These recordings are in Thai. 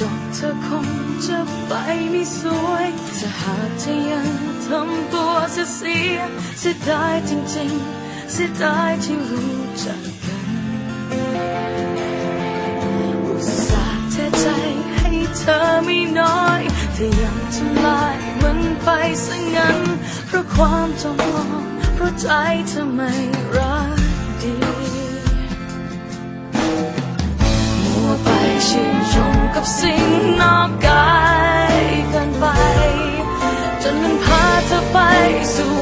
จบเธอคงจะไปไม่สวยถ้าหากเธอยังทำตัวเสียเสียเสียดายจริงๆ เสียดายที่รู้จักกันอุตส่าห์เทใจให้เธอไม่น้อยแต่ยังทำลายมันไปซะงั้น เพราะความจำลองเพราะใจเธอไม่รักดีมัวไปชื่น อ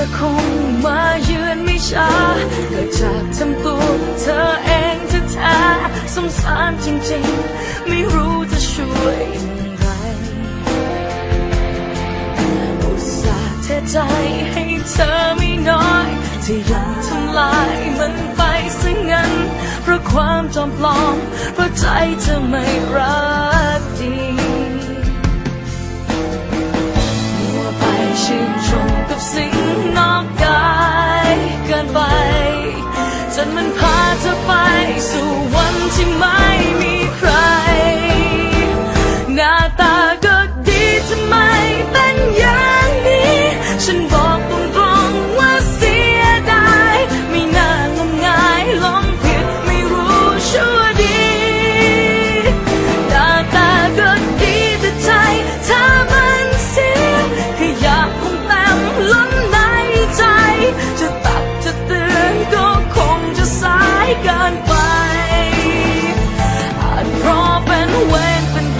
ธอคงมาเยือนไม่ช้าเกิดจากทำตัวเธอเองจะแท้ๆสงสารจริงๆ ไม่รู้จะช่วยอย่างไรอุตส่าห์เทใจให้เธอไม่น้อยที่ยังทำลายมันไปซะงั้น เพราะความจอมปลอมเพราะใจเธอไม่รัก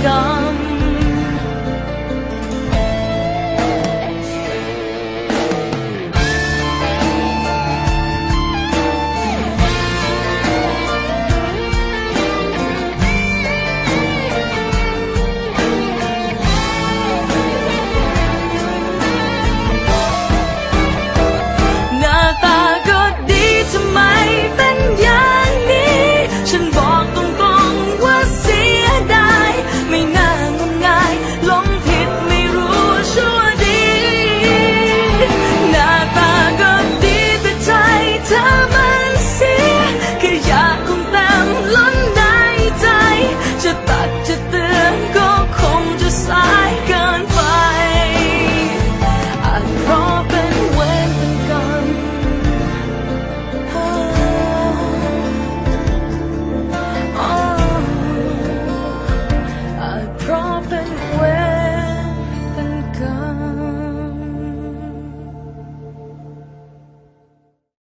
gone. time